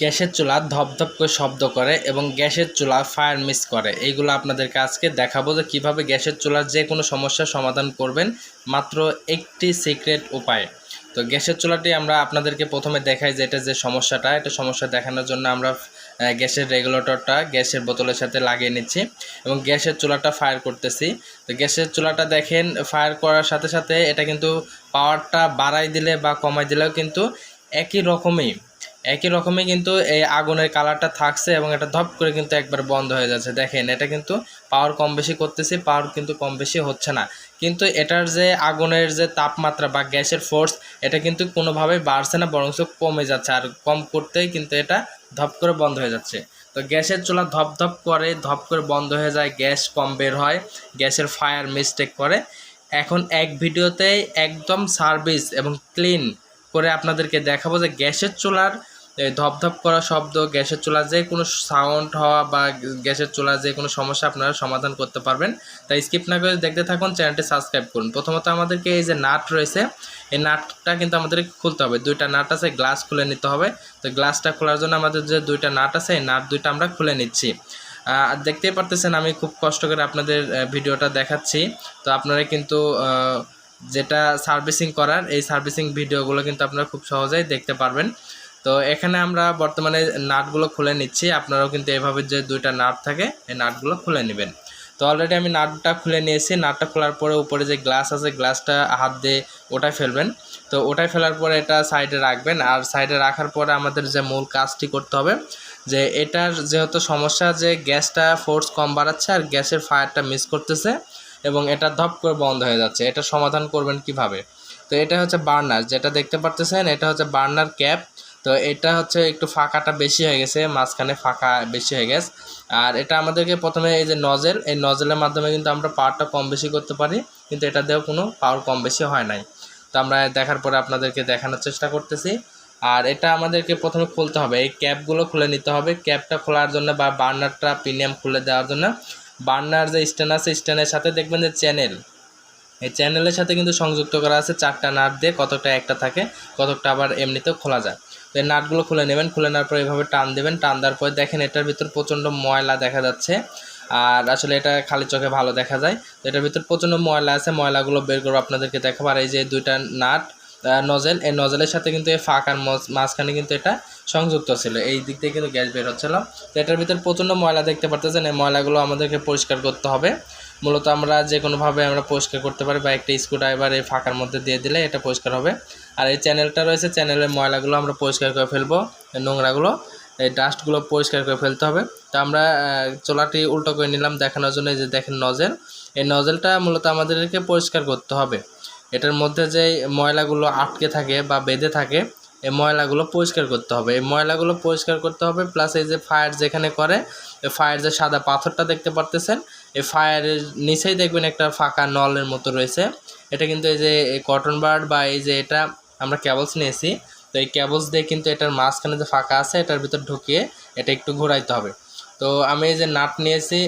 গ্যাসের চুলা ধপধপ করে শব্দ করে এবং গ্যাসের চুলা ফায়ার মিস করে। এইগুলো আপনাদেরকে আজকে দেখাবো যে কীভাবে গ্যাসের চুলার যে কোনো সমস্যার সমাধান করবেন মাত্র একটি সিক্রেট উপায়। তো গ্যাসের চুলাটি আমরা আপনাদেরকে প্রথমে দেখাই যে এটা যে সমস্যাটা, এটা সমস্যা দেখানোর জন্য আমরা গ্যাসের রেগুলেটরটা গ্যাসের বোতলের সাথে লাগিয়ে নিচ্ছি এবং গ্যাসের চুলাটা ফায়ার করতেছি। তো গ্যাসের চুলাটা দেখেন ফায়ার করার সাথে সাথে এটা কিন্তু পাওয়ারটা বাড়াই দিলে বা কমাই দিলেও কিন্তু একই রকমই একই রকমই কিন্তু এই আগুনের কালারটা থাকছে এবং এটা ধপ করে কিন্তু একবার বন্ধ হয়ে যাচ্ছে। দেখেন, এটা কিন্তু পাওয়ার কম বেশি করতেছি পাওয়ার কিন্তু কম বেশি হচ্ছে না। কিন্তু এটার যে আগুনের যে তাপমাত্রা বা গ্যাসের ফোর্স এটা কিন্তু কোনোভাবেই বাড়ছে না বরং কমে যাচ্ছে। আর কম করতেই কিন্তু এটা ধপ করে বন্ধ হয়ে যাচ্ছে। তো গ্যাসের চুলা ধপ ধপ করে ধপ করে বন্ধ হয়ে যায়, গ্যাস কম বের হয়, গ্যাসের ফায়ার মিস্টেক করে। এখন এক ভিডিওতেই একদম সার্ভিস এবং ক্লিন করে আপনাদেরকে দেখাবো যে গ্যাসের চুলার ধপধপ করা শব্দ, গ্যাসের চুলা, যে কোনো সাউন্ড হওয়া বা গ্যাসের চুলা, যে কোনো সমস্যা আপনারা সমাধান করতে পারবেন। তাই স্কিপ না করে দেখতে থাকুন চ্যানেলটি সাবস্ক্রাইব করুন। প্রথমত আমাদেরকে এই যে নাট রয়েছে, এই নাটটা কিন্তু আমাদেরকে খুলতে হবে। দুইটা নাট আছে গ্লাস খুলে নিতে হবে। তো গ্লাসটা খোলার জন্য আমাদের যে দুইটা নাট আছে, এই নাট দুইটা আমরা খুলে নিচ্ছি। দেখতেই পারতেছেন, আমি খুব কষ্ট করে আপনাদের ভিডিওটা দেখাচ্ছি। তো আপনারা কিন্তু যেটা সার্ভিসিং করার, এই সার্ভিসিং ভিডিওগুলো কিন্তু আপনারা খুব সহজেই দেখতে পারবেন। তো এখানে আমরা বর্তমানে নাটগুলো খুলে নিচ্ছি। আপনারাও কিন্তু এভাবে যে দুইটা নাট থাকে, এই নাটগুলো খুলে নেবেন। তো অলরেডি আমি নাটটা খুলে নিয়েছি। নাটটা খোলার পরে উপরে যে গ্লাস আছে গ্লাসটা হাত দিয়ে ওটাই ফেলবেন। তো ওটাই ফেলার পরে এটা সাইডে রাখবেন। আর সাইডে রাখার পরে আমাদের যে মূল কাজটি করতে হবে, যে এটার যেহেতু সমস্যা যে গ্যাসটা ফোর্স কম বাড়াচ্ছে আর গ্যাসের ফায়ারটা মিস করতেছে এবং এটা ধপ করে বন্ধ হয়ে যাচ্ছে, এটা সমাধান করবেন কীভাবে? তো এটা হচ্ছে বার্নার যেটা দেখতে পারতেছেন, এটা হচ্ছে বার্নার ক্যাপ তো এটা হচ্ছে একটু ফাঁকাটা বেশি হয়ে গেছে, মাঝখানে ফাঁকা বেশি হয়ে গেছে। আর এটা আমাদেরকে প্রথমে এই যে নজেল এই নজেলের মাধ্যমে কিন্তু আমরা পাওয়ারটা কম বেশি করতে পারি, কিন্তু এটা দিয়েও কোনো পাওয়ার কম বেশি হয় নাই। তো আমরা দেখার পরে আপনাদেরকে দেখানোর চেষ্টা করতেছি। আর এটা আমাদেরকে প্রথমে খুলতে হবে, এই ক্যাপগুলো খুলে নিতে হবে। ক্যাপটা খোলার জন্য বা বার্নারটা প্রিমিয়াম খুলে দেওয়ার জন্য বার্নার যে স্ট্যান্ড আছে স্ট্যান্ডের সাথে দেখবেন যে চ্যানেল এই চ্যানেলের সাথে কিন্তু সংযুক্ত করা আছে চারটা নাট দিয়ে কতটা একটা থাকে কতটা আবার এমনিতেও খোলা যায়। তো এই নাটগুলো খুলে নেবেন। খুলে নেওয়ার পর এভাবে টান দেবেন। টান দেওয়ার পর দেখেন এটার ভিতর প্রচণ্ড ময়লা দেখা যাচ্ছে। আর আসলে এটা খালি চোখে ভালো দেখা যায়। তো এটার ভিতর প্রচণ্ড ময়লা আছে। ময়লাগুলো বের করব আপনাদেরকে দেখাবো। আর এই যে দুইটা নাট নজেল, এই নজেলের সাথে কিন্তু এই ফাঁকার মাঝখানে কিন্তু এটা সংযুক্ত ছিল। এই দিক থেকে কিন্তু গ্যাস বের হচ্ছিল। তো এটার ভিতর প্রচণ্ড ময়লা দেখতে পারতেছেন। এই ময়লাগুলো আমাদেরকে পরিষ্কার করতে হবে। মূলত আমরা যে কোনোভাবে আমরা পরিষ্কার করতে পারি বা একটা স্ক্রু ড্রাইভার এই ফাঁকার মধ্যে দিয়ে দিলে এটা পরিষ্কার হবে। আর এই চ্যানেলটা রয়েছে চ্যানেলের ময়লাগুলো আমরা পরিষ্কার করে ফেলব নোংরাগুলো, এই ডাস্টগুলো পরিষ্কার করে ফেলতে হবে। তো আমরা চোলাটি উল্টো করে নিলাম দেখানোর জন্য যে দেখেন নজেল এই নজেলটা মূলত আমাদেরকে পরিষ্কার করতে হবে। এটার মধ্যে যে ময়লাগুলো আটকে থাকে বা বেঁধে থাকে, এই ময়লাগুলো পরিষ্কার করতে হবে। এই ময়লাগুলো পরিষ্কার করতে হবে প্লাস এই যে ফায়ার যেখানে করে ফায়ার যে সাদা পাথরটা দেখতে পারতেছেন এই ফায়ারের নিচেই দেখবেন একটা ফাঁকা নলের মতো রয়েছে। এটা কিন্তু এই যে কটন বার্ড বা এই যে এটা আমরা ক্যাবলস নিয়েছি। তো এই ক্যাবলস দিয়ে কিন্তু এটার মাঝখানে যে ফাঁকা আছে, এটার ভিতর ঢুকিয়ে এটা একটু ঘোরাইতে হবে। তো আমি এই যে নাট নিয়েছি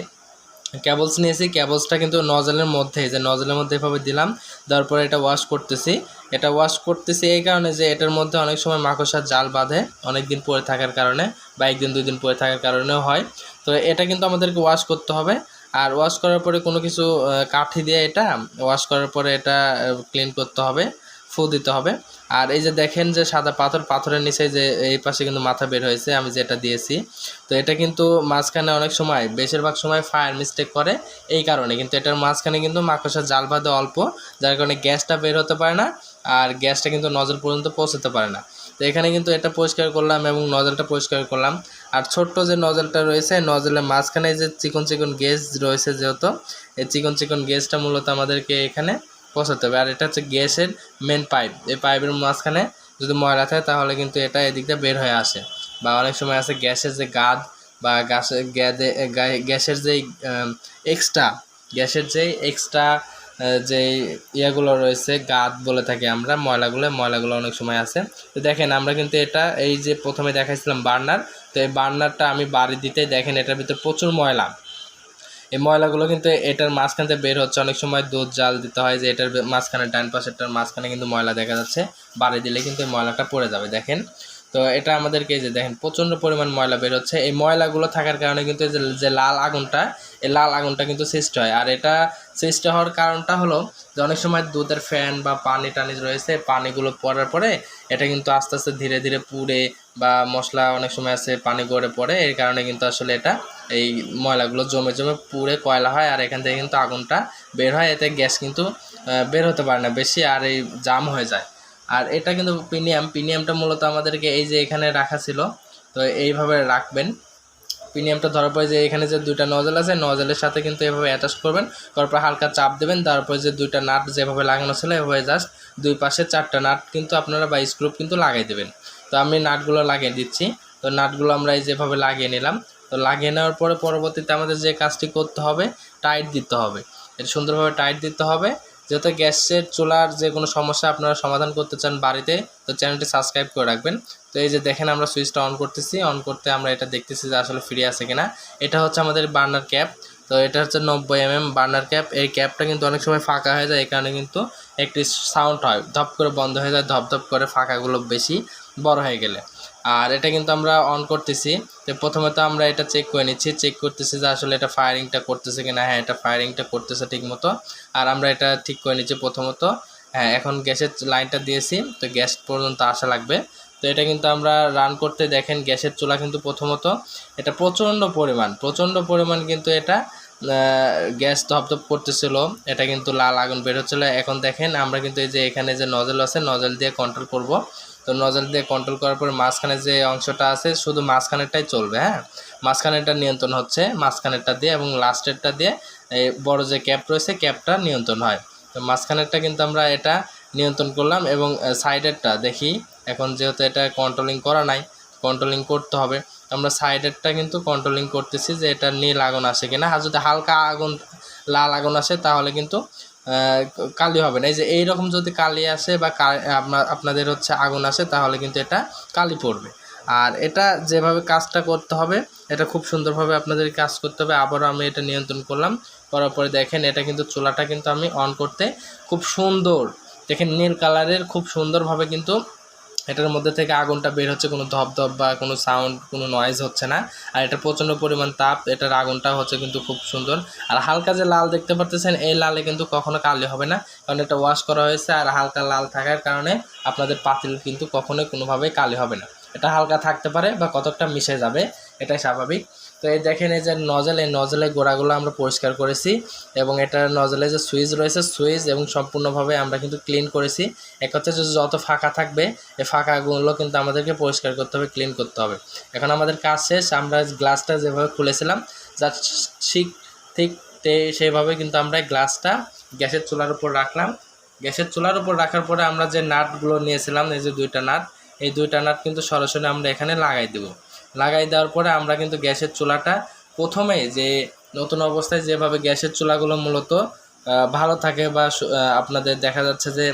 ক্যাবলস নিয়েছি ক্যাবলসটা কিন্তু নজলের মধ্যে যে নজলের মধ্যে এভাবে দিলাম, দেওয়ার পরে এটা ওয়াশ করতেছি। এটা ওয়াশ করতেছি এই কারণে যে এটার মধ্যে অনেক সময় মাকড়সার জাল বাঁধে অনেক দিন পরে থাকার কারণে বা একদিন, দুই দিন পরে থাকার কারণেও হয়। তো এটা কিন্তু আমাদেরকে ওয়াশ করতে হবে। আর ওয়াশ করার পরে কোনো কিছু কাঠি দিয়ে এটা ওয়াশ করার পরে এটা ক্লিন করতে হবে, ফু দিতে হবে। আর এই যে দেখেন যে সাদা পাথর, পাথরের নিচে যে এই পাশে কিন্তু মাথা বের হয়েছে, আমি যেটা দিয়েছি। তো এটা কিন্তু মাঝখানে অনেক সময়, বেশিরভাগ সময় ফায়ার মিস্টেক করে, এই কারণে। কিন্তু এটার মাঝখানে কিন্তু মাকড়সার জাল বাঁধে অল্প, যার কারণে গ্যাসটা বের হতে পারে না, আর গ্যাসটা কিন্তু নজল পর্যন্ত পৌঁছতে পারে না। তো এখানে কিন্তু এটা পরিষ্কার করলাম এবং নজলটা পরিষ্কার করলাম। আর ছোট্ট যে নজলটা রয়েছে নজলের মাঝখানে যে চিকন চিকন গ্যাস রয়েছে যেহেতু, এই চিকন চিকন গ্যাসটা মূলত আমাদেরকে এখানে পৌঁছাতে হবে। আর এটা হচ্ছে গ্যাসের মেন পাইপ এই পাইপের মাঝখানে যদি ময়লা থাকে, তাহলে কিন্তু এটা এদিকটা বের হয়ে আসে। বা অনেক সময় আছে গ্যাসের যে গাদ বা গ্যাসের গ্যাসের যেই এক্সট্রা গ্যাসের যেই এক্সট্রা যে ইয়েগুলো রয়েছে, গাদ বলে থাকি আমরা, ময়লাগুলো ময়লাগুলো অনেক সময় আছে। তো দেখেন, আমরা কিন্তু এটা এই যে প্রথমে দেখাইছিলাম বার্নার এই বার্নারটা আমি বাড়ি দিতে দেখেন, এটার ভিতরে প্রচুর ময়লা। এই ময়লাগুলো কিন্তু এটার মাঝখান বের হচ্ছে, অনেক সময় দুধ জাল দিতে হয় যে এটার মাঝখানে, ডান পাশেরটার মাঝখানে কিন্তু ময়লা দেখা যাচ্ছে। বাড়ি দিলে কিন্তু ময়লাটা পড়ে যাবে, দেখেন। তো এটা আমাদেরকে এই যে দেখেন, প্রচণ্ড পরিমাণ ময়লা বের হচ্ছে। এই ময়লাগুলো থাকার কারণে কিন্তু এই যে লাল আগুনটা, এই লাল আগুনটা কিন্তু সৃষ্টি হয়। আর এটা সৃষ্টি হওয়ার কারণটা হলো যে অনেক সময় দুধের ফ্যান বা পানি টানি রয়েছে, পানিগুলো পড়ার পরে এটা কিন্তু আস্তে আস্তে ধীরে ধীরে পুড়ে বা মশলা অনেক সময় আছে, পানি গড়ে পড়ে। এর কারণে কিন্তু আসলে এটা, এই ময়লাগুলো জমে জমে পুড়ে কয়লা হয় আর এখান থেকে কিন্তু আগুনটা বের হয়। এতে গ্যাস কিন্তু বের হতে পারে না বেশি আর এই জাম হয়ে যায়। আর এটা কিন্তু প্রিমিয়াম। প্রিমিয়ামটা মূলত আমাদেরকে এই যে এখানে রাখা ছিল, তো এইভাবে রাখবেন। প্রিমিয়ামটা ধরার পরে যে এখানে যে দুইটা নজল আছে, নজলের সাথে কিন্তু এভাবে অ্যাটাচ করবেন তারপর হালকা চাপ দেবেন তারপরে যে দুইটা নাট যেভাবে লাগানো ছিল, এভাবে জাস্ট দুই পাশে চারটা নাট কিন্তু আপনারা বা স্ক্রুপ কিন্তু লাগাই দেবেন। তো আমি নাটগুলো লাগিয়ে দিচ্ছি। তো নাটগুলো আমরা এই যেভাবে লাগিয়ে নিলাম। তো লাগিয়ে নেওয়ার পরে পরবর্তীতে আমাদের যে কাজটি করতে হবে টাইট দিতে হবে। এটা সুন্দরভাবে টাইট দিতে হবে। যেহেতু গ্যাসের চুলার যে কোনো সমস্যা আপনারা সমাধান করতে চান বাড়িতে, তো চ্যানেলটি সাবস্ক্রাইব করে রাখবেন। তো এই যে দেখেন আমরা সুইচটা অন করতেছি, অন করতে আমরা এটা দেখতেছি যে আসলে ফ্রি আছে কিনা। এটা হচ্ছে আমাদের বার্নার ক্যাপ, তো এটা হচ্ছে নব্বই এম এম বার্নার ক্যাপ। এই ক্যাপটা কিন্তু অনেক সময় ফাঁকা হয়ে যায়, এই কারণে কিন্তু একটি সাউন্ড হয়, ধপ করে বন্ধ হয়ে যায়, ধপ ধপ করে ফাঁকাগুলো বেশি বড় হয়ে গেলে। আর এটা কিন্তু আমরা অন করতেছি। তো প্রথমে তো আমরা এটা চেক করে নিচ্ছি চেক করতেছি যে আসলে এটা ফায়ারিংটা করতেছে কিনা। হ্যাঁ এটা ফায়ারিংটা করতেছে ঠিক মতো। আর আমরা এটা ঠিক করে নিচ্ছি প্রথমত। হ্যাঁ এখন গ্যাসের লাইনটা দিয়েছি, তো গ্যাস পর্যন্ত আসা লাগবে। তো এটা কিন্তু আমরা রান করতে দেখেন, গ্যাসের চুলা কিন্তু প্রথমত এটা প্রচণ্ড পরিমাণ প্রচণ্ড পরিমাণ কিন্তু এটা গ্যাস ধপধপ করতেছিল। এটা কিন্তু লাল আগুন বের হচ্ছিল। এখন দেখেন, আমরা কিন্তু এই যে এখানে যে নজল আছে নজল দিয়ে কন্ট্রোল করব। তো নজল দিয়ে কন্ট্রোল করার পরে মাঝখানে যে অংশটা আছে, শুধু মাঝখানেরটাই চলবে হ্যাঁ? মাঝখানেরটা নিয়ন্ত্রণ হচ্ছে, মাঝখানেরটা দিয়ে এবং লাস্টেরটা দিয়ে বড় যে ক্যাপ রয়েছে ক্যাপটা নিয়ন্ত্রণ হয়। তো মাঝখানেরটা কিন্তু আমরা এটা নিয়ন্ত্রণ করলাম এবং সাইডেরটা দেখি, এখন যেহেতু এটা কন্ট্রোলিং করা নাই কন্ট্রোলিং করতে হবে। আমরা সাইডেরটা কিন্তু কন্ট্রোলিং করতেছি যে এটা নীল আগুন আসে কিনা। আর যদি হালকা আগুন, লাল আগুন আসে, তাহলে কিন্তু কালি হবে না। এই যে এইরকম যদি কালি আসে বা আপনাদের হচ্ছে আগুন আসে, তাহলে কিন্তু এটা কালি পড়বে। আর এটা যেভাবে কাজটা করতে হবে, এটা খুব সুন্দরভাবে আপনাদের কাজ করতে হবে। আবারও আমি এটা নিয়ন্ত্রণ করলাম, করার পরে দেখেন এটা কিন্তু চুলাটা কিন্তু আমি অন করতে খুব সুন্দর, দেখেন নীল কালারের খুব সুন্দরভাবে কিন্তু এটার মধ্যে থেকে আগুনটা বের হচ্ছে, কোনো ধপধপ বা কোনো সাউন্ড কোনো নয়েজ হচ্ছে না। আর এটা প্রচণ্ড পরিমাণ তাপ, এটার আগুনটা হচ্ছে কিন্তু খুব সুন্দর। আর হালকা যে লাল দেখতে পারতেছেন, এই লালে কিন্তু কখনো কালি হবে না, কারণ এটা ওয়াশ করা হয়েছে আর হালকা লাল থাকার কারণে আপনাদের পাতিল কিন্তু কখনোই কোনোভাবেই কালি হবে না। এটা হালকা থাকতে পারে বা কতকটা মিশে যাবে, এটাই স্বাভাবিক। তো এই দেখেন এই যে নজল এই নজলের গোড়াগুলো আমরা পরিষ্কার করেছি এবং এটার নজলে যে সুইচ রয়েছে, সুইচ এবং সম্পূর্ণভাবে আমরা কিন্তু ক্লিন করেছি। এক হচ্ছে যত ফাঁকা থাকবে, এই ফাঁকাগুলো কিন্তু আমাদেরকে পরিষ্কার করতে হবে ক্লিন করতে হবে। এখন আমাদের কাজ শেষ, আমরা গ্লাসটা যেভাবে খুলেছিলাম যা ঠিক ঠিক সেইভাবে কিন্তু আমরা গ্লাসটা গ্যাসের চুলার উপর রাখলাম। গ্যাসের চুলার উপর রাখার পরে আমরা যে নাটগুলো নিয়েছিলাম, এই যে দুইটা নাট, এই দুইটা নাট কিন্তু সরাসরি আমরা এখানে লাগাই দেবো। লাগাই দেওয়ার পরে আমরা কিন্তু গ্যাসের চুলাটা প্রথমে যে নতুন অবস্থায় যেভাবে গ্যাসের চুলাগুলো মূলত ভালো থাকে বা আপনাদের দেখা যাচ্ছে যে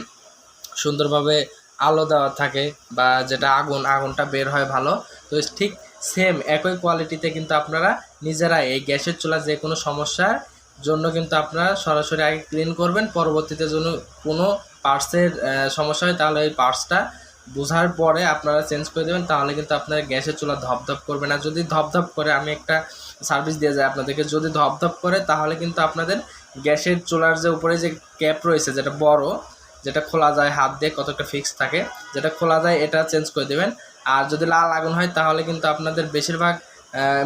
সুন্দরভাবে আলো দেওয়া থাকে বা যেটা আগুন, আগুনটা বের হয় ভালো। তো ঠিক সেম একই কোয়ালিটিতে কিন্তু আপনারা নিজেরা এই গ্যাসের চুলা যে কোনো সমস্যার জন্য কিন্তু আপনারা সরাসরি আগে ক্লিন করবেন। পরবর্তীতে জন্য কোনো পার্টসের সমস্যা হয় তাহলে এই পার্টসটা বোঝার পরে আপনারা চেঞ্জ করে দেবেন, তাহলে কিন্তু আপনার গ্যাসের চুলা ধপধপ করবে না। যদি ধপধপ করে আমি একটা সার্ভিস দিয়ে যাই আপনাদেরকে, যদি ধপধপ করে তাহলে কিন্তু আপনাদের গ্যাসের চুলার যে উপরে যে ক্যাপ রয়েছে, যেটা বড়, যেটা খোলা যায় হাত দিয়ে, কতটা ফিক্স থাকে, যেটা খোলা যায় এটা চেঞ্জ করে দেবেন। আর যদি লাল আগুন হয় তাহলে কিন্তু আপনাদের বেশিরভাগ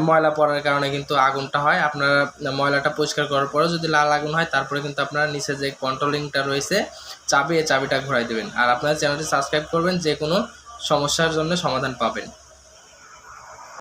ময়লা পড়ার কারণে কিন্তু আগুনটা হয়। আপনারা ময়লাটা পরিষ্কার করার পরেও যদি লাল আগুন হয়, তারপরে কিন্তু আপনারা নিচে যে কন্ট্রোলিংটা রয়েছে চাবি এই চাবিটা ঘোরাই দেবেন। আর আপনারা চ্যানেলটি সাবস্ক্রাইব করবেন যে কোনো সমস্যার জন্য সমাধান পাবেন।